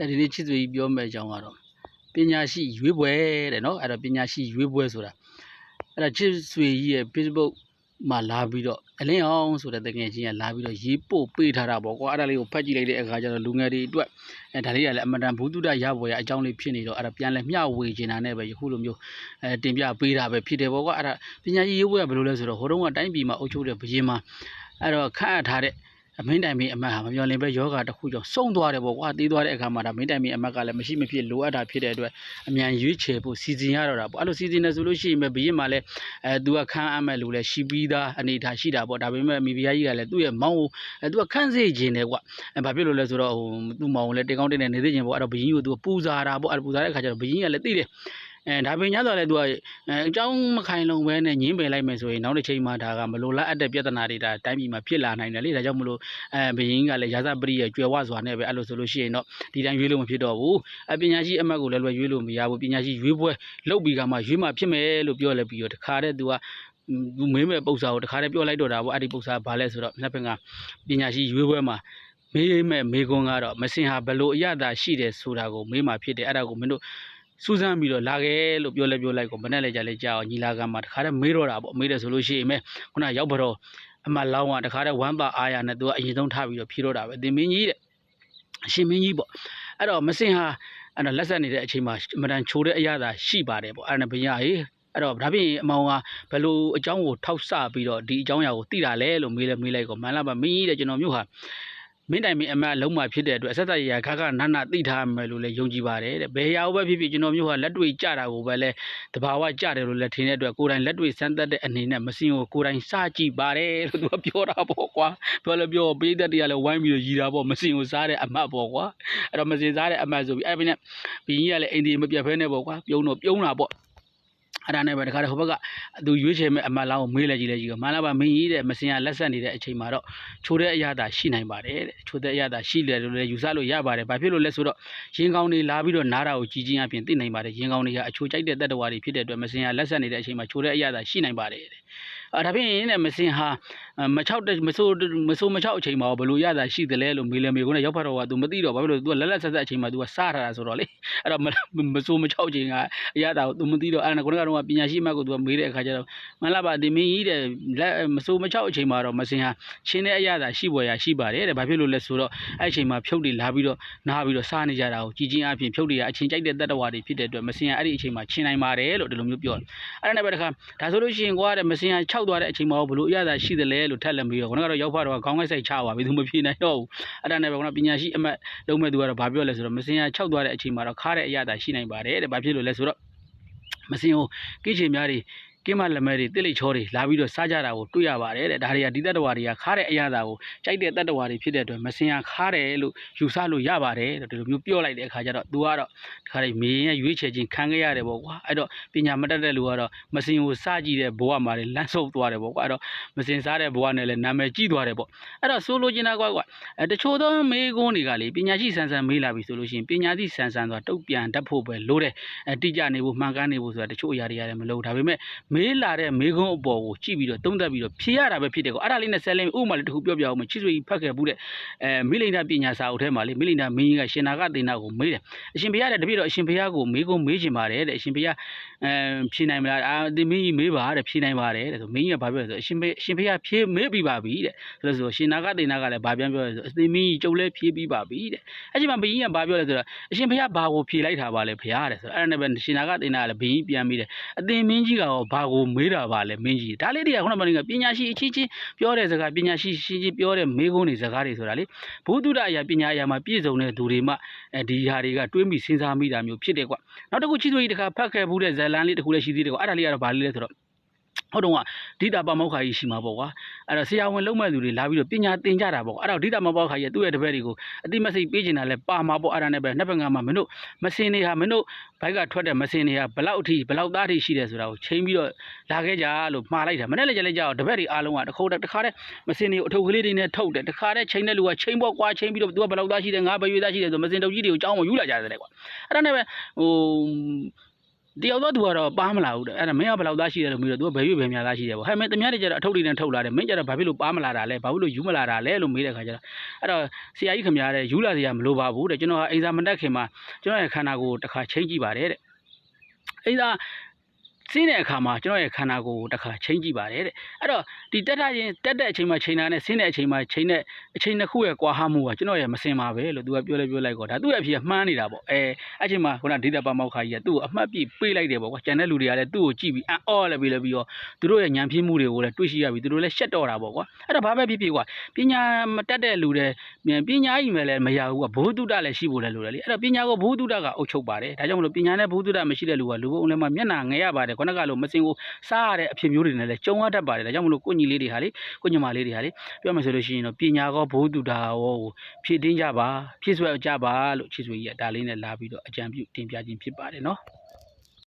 အဲဒီနေ့ချစ်သူကြီးပြောမယ့်အကြောင်းကတော့ပညာရှိရွေးပွဲတဲ့နော်အဲ့တော့ပညာရှိရွေးပွဲဆိုတာအဲ့ဒါချစ်ဆွေကြီးရဲ့ Facebook မှာလာပြီးတော့အလင်းအောင်ဆိုတဲ့တကယ်ချင်းကလာပြီးတော့ရေးပို့ပေးထားတာပေါ့ကွာအဲ့ဒါလေးကိုဖတ်ကြည့်လိုက်တဲ့အခါကျတော့လူငယ်တွေအတွက်အဲဒါလေးကလည်းအမတန်ဘူးတုဒရဘွယ်ရအကြောင်းလေးဖြစ်နေတော့အဲ့ဒါပြန်လဲမျှဝေချင်တာနဲ့ပဲယခုလိုမျိုးအဲတင်ပြပေးတာပဲဖြစ်တယ်ပေါ့ကွာအဲ့ဒါပညာကြီးရေးပွဲကဘယ်လိုလဲဆိုတော့ဟိုတုန်းကတိုင်းပြည်မှာအုပ်ချုပ်တဲ့ဘုရင်မှာအဲ့တော့ခန့်အပ်ထားတဲ့ အမင်းတိုင်မင်းအမတ်ဟာမပြောလင်ပဲယောဂတစ်ခုကြောင့်စုံသွားတယ်ပေါ့ကွာတေးသွားတဲ့အခါမှာဒါမင်းတိုင်မင်းအမတ်ကလည်းမရှိမဖြစ်လိုအပ်တာဖြစ်တဲ့အတွက်အမြန်ရွေးချယ်ဖို့စီစဉ်ရတော့တာပေါ့အဲ့လိုစီစဉ်နေဆိုလို့ရှိရင်ပဲဘရင်မှာလည်းအဲသူကခန်းအပ်မဲ့လူလည်းရှိပြီးသားအနေထားရှိတာပေါ့ဒါပေမဲ့မိဖုရားကြီးကလည်းသူ့ရဲ့မောင်းကိုအဲသူကခန်းစေခြင်းတယ်ကွာအဲဘာဖြစ်လို့လဲဆိုတော့ဟိုသူ့မောင်ကိုလည်းတင်ကောင်းတင်နေနေသေးခြင်းပေါ့အဲ့တော့ဘရင်ကိုသူကပူဇာတာပေါ့အဲ့ဒါပူဇာတဲ့အခါကျတော့ဘရင်ကလည်းသိတယ် အဲဒါပင်ညတော့လေသူကအဲအကြောင်းမခိုင်လုံပဲနဲ့ညင်းပယ်လိုက်မယ်ဆိုရင်နောက်တစ်ချိန်မှဒါကမလိုလားအပ်တဲ့ပြဿနာတွေဒါတိုင်းပြည်မှာဖြစ်လာနိုင်တယ်လေဒါကြောင့်မလို့အဲဘယင်းကလည်းရာဇပရိရဲ့ကြွယ်ဝစွာနဲ့ပဲအဲ့လိုဆိုလို့ရှိရင်တော့ဒီတိုင်းရွေးလို့မဖြစ်တော့ဘူးအပညာရှိအမတ်ကိုလည်းလွယ်ရွေးလို့မရဘူးပညာရှိရွေးပွဲလုပ်ပြီးကမှရွေးမှဖြစ်မယ်လို့ပြောလဲပြီးတော့တခါတည်းသူကသူမင်းမဲ့ပု္ပ္ပာကိုတခါတည်းပြောလိုက်တော့တာပေါ့အဲ့ဒီပု္ပ္ပာဘာလဲဆိုတော့နှစ်ဖက်ကပညာရှိရွေးပွဲမှာမေးမဲ့မေးခွန်းကတော့မစင်ဟာဘလို့အရသာရှိတယ်ဆိုတာကိုမေးမှဖြစ်တယ်အဲ့ဒါကိုမင်းတို့ စူးစမ်းပြီးတော့လာခဲ့လို့ပြောလဲပြောလိုက်ကိုမနဲ့လဲကြလဲကြောက်ညီလာခံမှာတခါတည်းမေးတော့တာပေါ့မေးတယ်ဆိုလို့ရှိရင်မဲခုနရောက်ဘတော့အမလောင်းကတခါတည်းဝမ်းပါအားရနဲ့သူကအရင်ဆုံးထားပြီးတော့ဖြေတော့တာပဲတင်မင်းကြီးတဲ့အရှင်မင်းကြီးပေါ့အဲ့တော့မစင်ဟာအဲ့တော့လက်ဆက်နေတဲ့အချိန်မှာအမတန်ချိုးတဲ့အရာသာရှိပါတယ်ပေါ့အဲ့ဒါနဲ့ဘုရားဟေးအဲ့တော့ဒါပြင်အမောင်ကဘယ်လိုအကြောင်းကိုထောက်ဆပြီးတော့ဒီအကြောင်းအရာကိုသိတာလဲလို့မေးလဲမေးလိုက်ကောမန်လာပါမင်းကြီးတဲ့ကျွန်တော်မျိုးဟာ မင်းတိုင်မင်းအမတ်လုံးမှဖြစ်တဲ့အတွက်အဆက်ဆက်ရခါခါနတ်နတ်သိထားမယ်လို့လည်းယုံကြည်ပါတယ်တဲ့ဘယ်ရာဟုတ်ပဲဖြစ်ဖြစ်ကျွန်တော်မျိုးဟာလက်တွေ့ကြတာကိုပဲလဲတဘာဝကြတယ်လို့လည်းထင်တဲ့အတွက်ကိုယ်တိုင်လက်တွေ့စမ်းသပ်တဲ့အနေနဲ့မစင်ကိုကိုယ်တိုင်စကြည့်ပါတယ်လို့သူကပြောတာပေါ့ကွာပြောလဲပြောပေးတဲ့တရားလဲဝိုင်းပြီးတော့ရည်တာပေါ့မစင်ကိုစားတဲ့အမတ်ပေါ့ကွာအဲ့တော့မစင်စားတဲ့အမတ်ဆိုပြီးအဲ့ဒီနဲ့ဘင်းကြီးကလည်းအိမ်ဒီမပြတ်ဖဲနဲ့ပေါ့ကွာပြုံးတော့ပြုံးတာပေါ့ အဲ့ဒါနဲ့ပဲတခါတည်းဟိုဘက်ကသူရွေးချယ်မဲ့အမတ်လောင်းကိုမေးလိုက်ကြည့်လိုက်ကြည့်တော့မှန်လားပါမင်းကြီးတဲ့မစင်ကလက်ဆက်နေတဲ့အချိန်မှာတော့ချိုးတဲ့အရာသာရှိနိုင်ပါတယ်တဲ့ချိုးတဲ့အရာသာရှိတယ်လို့လည်းယူဆလို့ရပါတယ်ဘာဖြစ်လို့လဲဆိုတော့ရင်ကောင်းတွေလာပြီးတော့နားတာကိုကြည်ချင်းအပြင်သိနိုင်ပါတယ်ရင်ကောင်းတွေကအချိုးကြိုက်တဲ့တတ္တဝါတွေဖြစ်တဲ့အတွက်မစင်ကလက်ဆက်နေတဲ့အချိန်မှာချိုးတဲ့အရာသာရှိနိုင်ပါတယ်တဲ့အဲ ဒါဖြင့်နဲ့မစင်ဟာမချောက်မဆိုးမဆိုးမချောက်အချိန်မှာဘယ်လိုရတာရှိသလဲလို့မေးလဲမေးခွန်းနဲ့ရောက်ဖတ်တော့က तू မသိတော့ဘာဖြစ်လို့ तू လက်လက်ဆက်ဆက်အချိန်မှာ तू ကစားထားတာဆိုတော့လေအဲ့တော့မဆိုးမချောက်အချိန်ကအရတာကို तू မသိတော့အဲ့ဒါကကတော့ပညာရှိမှတ်ကို तू မေးတဲ့အခါကျတော့မလားပါဒီမင်းကြီးတဲ့လက်မဆိုးမချောက်အချိန်မှာတော့မစင်ဟာချင်းတဲ့အရတာရှိပေါ်ရရှိပါတယ်တဲ့ဘာဖြစ်လို့လဲဆိုတော့အဲ့အချိန်မှာဖြုတ်တွေလာပြီးတော့နားပြီးတော့စားနေကြတာကိုကြည်ချင်းအပြင်ဖြုတ်တွေကအချင်းကြိုက်တဲ့တတ္တဝါတွေဖြစ်တဲ့အတွက်မစင်ဟာအဲ့ဒီအချိန်မှာချင်းနိုင်ပါတယ်လို့ဒီလိုမျိုးပြောတယ်အဲ့ဒါနဲ့ပဲတခါဒါဆိုလို့ရှိရင်ကွာတဲ့မစင်ဟာ ခြောက်သွားတဲ့အချိန်မှာဘလို့အရသာရှိတယ်လဲလို့ထက်လက်မေးတော့ကတော့ရောက်ဖတော့ခေါင်းငိုက်ဆိုင်ချပါပြီသူမဖြေနိုင်တော့ဘူးအဲ့ဒါနဲ့ပဲကတော့ပညာရှိအမတ်လုံးမဲ့သူကတော့ဘာပြောလဲဆိုတော့မစင်ရ၆သွားတဲ့အချိန်မှာတော့ခါတဲ့အရသာရှိနိုင်ပါတယ်တဲ့ဘာဖြစ်လို့လဲဆိုတော့မစင်ကိုကိချေများတွေ ကင်းမလက်မဲတွေတိလိတ်ချောတွေလာပြီးတော့စားကြတာကိုတွေ့ရပါတယ်တဲ့ဒါတွေကဒီတတ္တဝါတွေကခါတဲ့အရာသာကိုကြိုက်တဲ့တတ္တဝါတွေဖြစ်တဲ့အတွက်မစင်ရခါတယ်လို့ယူဆလို့ရပါတယ်တဲ့ဒီလိုမျိုးပြောလိုက်တဲ့အခါကျတော့ तू ကတော့ဒီခါလေးမေရင်ရဲ့ရွေးချယ်ခြင်းခံခဲ့ရတယ်ပေါ့ကွာအဲ့တော့ပညာမတတ်တဲ့လူကတော့မစင်ကိုစကြည့်တဲ့ဘဝမှာလေလန့်ဆုပ်သွားတယ်ပေါ့ကွာအဲ့တော့မစင်စားတဲ့ဘဝနဲ့လည်းနာမည်ကြီးသွားတယ်ပေါ့အဲ့တော့ဆိုလိုချင်တာကွာကွာအဲတချို့သောမေးခွန်းတွေကလေပညာရှိဆန်းဆန်းမေးလာပြီဆိုလို့ရှိရင်ပညာရှိဆန်းဆန်းဆိုတာတုတ်ပြန်တတ်ဖို့ပဲလိုတယ်အဲတိကျနေဖို့မှန်ကန်နေဖို့ဆိုတာတချို့အရာတွေရတယ်မလို့ဒါပေမဲ့မေးလာတဲ့မေးခွန်းအပေါ်ကိုကြည့်ပြီးတော့သုံးသပ်ပြီးတော့ဖြေရတာပဲဖြစ်တယ်ကောအဲ့ဒါလေးနဲ့ဆက်လင်းဥပမာလေးတစ်ခုပြောပြအောင်မချစ်ဆွေကြီးဖတ်ခဲ့ဘူးတဲ့အဲမိလိန်ဒပညာစာအုပ်ထဲမှာလေမိလိန်ဒမင်းကြီးကရှင်နာကသေနာကိုမေးတယ်အရှင်ဘုရားတဲ့တပည့်တော်အရှင်ဘုရားကိုမေးခွန်းမေးချင်ပါတယ်တဲ့အရှင်ဘုရားအဲဖြေနိုင်မလားအာဒီမင်းကြီးမေးပါတဲ့ဖြေနိုင်ပါတယ်တဲ့ဆိုမင်းကြီးကဘာပြောလဲဆိုအရှင်ဘုရားအရှင်ဘုရားဖြေမေးပြီးပါပြီတဲ့ဆိုလို့ဆိုရှင်နာကသေနာကလည်းဘာပြန်ပြောလဲဆိုအရှင်မင်းကြီးကျုပ်လည်းဖြေပြီးပါပြီတဲ့အဲ့ဒီမှာဘုရင်ကဘာပြောလဲဆိုတော့အရှင်ဘုရားဘာကိုဖြေလိုက်တာပါလဲဘုရားတဲ့ဆိုတော့အဲ့ဒါနဲ့ပဲရှင်နာကသေနာကလည်းဘုရင်ပြန်ပြီးတယ်အသင်မင်းကြီးကရောဘာကိုမေးတာပါလဲမင်းကြီးဒါလေးတွေကခုနကပြောပညာရှိအချင်းချင်းပြောတဲ့စကားပညာရှိရှင်းချင်းပြောတဲ့မေးခွန်းတွေစကားတွေဆိုတာလေဘုဒ္ဓအရာပညာအရာမှာပြည့်စုံတဲ့သူတွေမှအဲဒီဟာတွေကတွေးမိစဉ်းစားမိတာမျိုးဖြစ်တယ်ကွနောက်တစ်ခုချစ်သွေးကြီးတခါဖတ်ခဲ့ဘူးတဲ့ဇလန်လေးတစ်ခုလည်းရှိသေးတယ်ကွအဲ့ဒါလေးကတော့ဘာလေးလဲဆိုတော့ ဟုတ်တော့ကဒိတာပမောက္ခကြီးရှိမှာပေါ့ကွာအဲ့တော့ဆရာဝန်လုံးမဲ့သူတွေလာပြီးတော့ပညာသင်ကြတာပေါ့အဲ့တော့ဒိတာမမောက္ခကြီးကသူ့ရဲ့တပည့်တွေကိုအတိမစိတ်ပေးချင်တာလဲပါမှာပေါ့အဲ့ဒါနဲ့ပဲနှစ်ပတ်ကမှမင်းတို့မစင်နေဟာမင်းတို့ဘိုက်ကထွက်တဲ့မစင်နေဟာဘလောက်အထိဘလောက်သားထိရှိတယ်ဆိုတာကိုချိန်ပြီးတော့လာခဲ့ကြလို့မှားလိုက်တာမနေ့လည်းကြလဲကြောက်တပည့်တွေအားလုံးကတခုတခါတည်းမစင်နေကိုအထုပ်ကလေးတွေနဲ့ထုတ်တယ်တခါတည်းချိန်တဲ့လူကချိန်ပေါ့ကွာချိန်ပြီးတော့သူကဘလောက်သားရှိတယ်ငါဘယ်ရွေးသားရှိတယ်ဆိုမစင်တုပ်ကြီးတွေကိုအကြောင်းကိုယူလာကြတယ်ကွာအဲ့ဒါနဲ့ပဲဟို တယောက်တော့သူကတော့ပါမလာဘူးတဲ့အဲ့ဒါမင်းကဘယ်လောက်သားရှိတယ်လို့မေးတော့သူကဘယ်ရွေ့ဘယ်များသားရှိတယ်ပေါ့ဟဲ့မင်းတမရတဲ့ကျတော့အထုပ်တွေနဲ့ထုတ်လာတယ်မင်းကျတော့ဘာဖြစ်လို့ပါမလာတာလဲဘာဖြစ်လို့ယူမလာတာလဲလို့မေးတဲ့ခါကျတော့အဲ့တော့ဆရာကြီးခင်ဗျားတဲ့ယူလာစရာမလိုပါဘူးတဲ့ကျွန်တော်ကအိမ်စာမတက်ခင်မှာကျွန်တော်ရဲ့ခန္ဓာကိုယ်တစ်ခါချိန်ကြည့်ပါတယ်တဲ့အိမ်စာ စင်းတဲ့အခါမှာကျွန်တော်ရဲ့ခန္ဓာကိုယ်ကိုတစ်ခါချိန်ကြည့်ပါတယ်တဲ့အဲ့တော့ဒီတက်ထချင်းတက်တဲ့အချိန်မှာချိန်တာနဲ့ဆင်းတဲ့အချိန်မှာချိန်တဲ့အချိန်တစ်ခုရဲ့ကွာဟမှုကကျွန်တော်ရဲ့မစင်ပါပဲလို့သူကပြောလဲပြောလိုက်ကောဒါသူ့ရဲ့အဖြစ်ကမှန်းနေတာပေါ့အဲအဲ့ချိန်မှာခုနဒေတာပါမောက်ခါကြီးကသူ့ကိုအမှတ်ပြပေးလိုက်တယ်ပေါ့ကွာကျန်တဲ့လူတွေကလည်းသူ့ကိုကြည့်ပြီးအော်လည်းပြီးလည်းပြီးတော့သူတို့ရဲ့ညံပြင်းမှုတွေကိုလည်းတွေ့ရှိရပြီးသူတို့လည်းရှက်တော့တာပေါ့ကွာအဲ့တော့ဘာပဲဖြစ်ဖြစ်ကွာပညာမတတ်တဲ့လူတွေပညာကြီးမယ်လည်းမရဘူးကွာဘုသူတ္တလည်းရှိဖို့လည်းလိုတယ်လေအဲ့တော့ပညာကိုဘုသူတ္တကအုပ်ချုပ်ပါတယ်ဒါကြောင့်မလို့ပညာနဲ့ဘုသူတ္တမရှိတဲ့လူကလူပုံလည်းမမျက်နှာငယ်ရပါတယ်ခုနကလိုမစင်ကိုစားရတဲ့အဖြစ်မျိုးတွေနဲ့လည်းကြုံရတတ်ပါတယ်ဒါကြောင့်မလို့ကိုညီလေးတွေဟာလေကိုညီမလေးတွေဟာလေပြောမယ်ဆိုလို့ရှိရင်တော့ပညာကောဘုသူတ္တရောကိုဖြည့်တင်းကြပါဖြည့်ဆွဲကြပါလို့ချစ်ဆွေကြီးကဒါလေးနဲ့လာပြီးတော့အကြံပြုတင်ပြခြင်းဖြစ်ပါတယ်နော်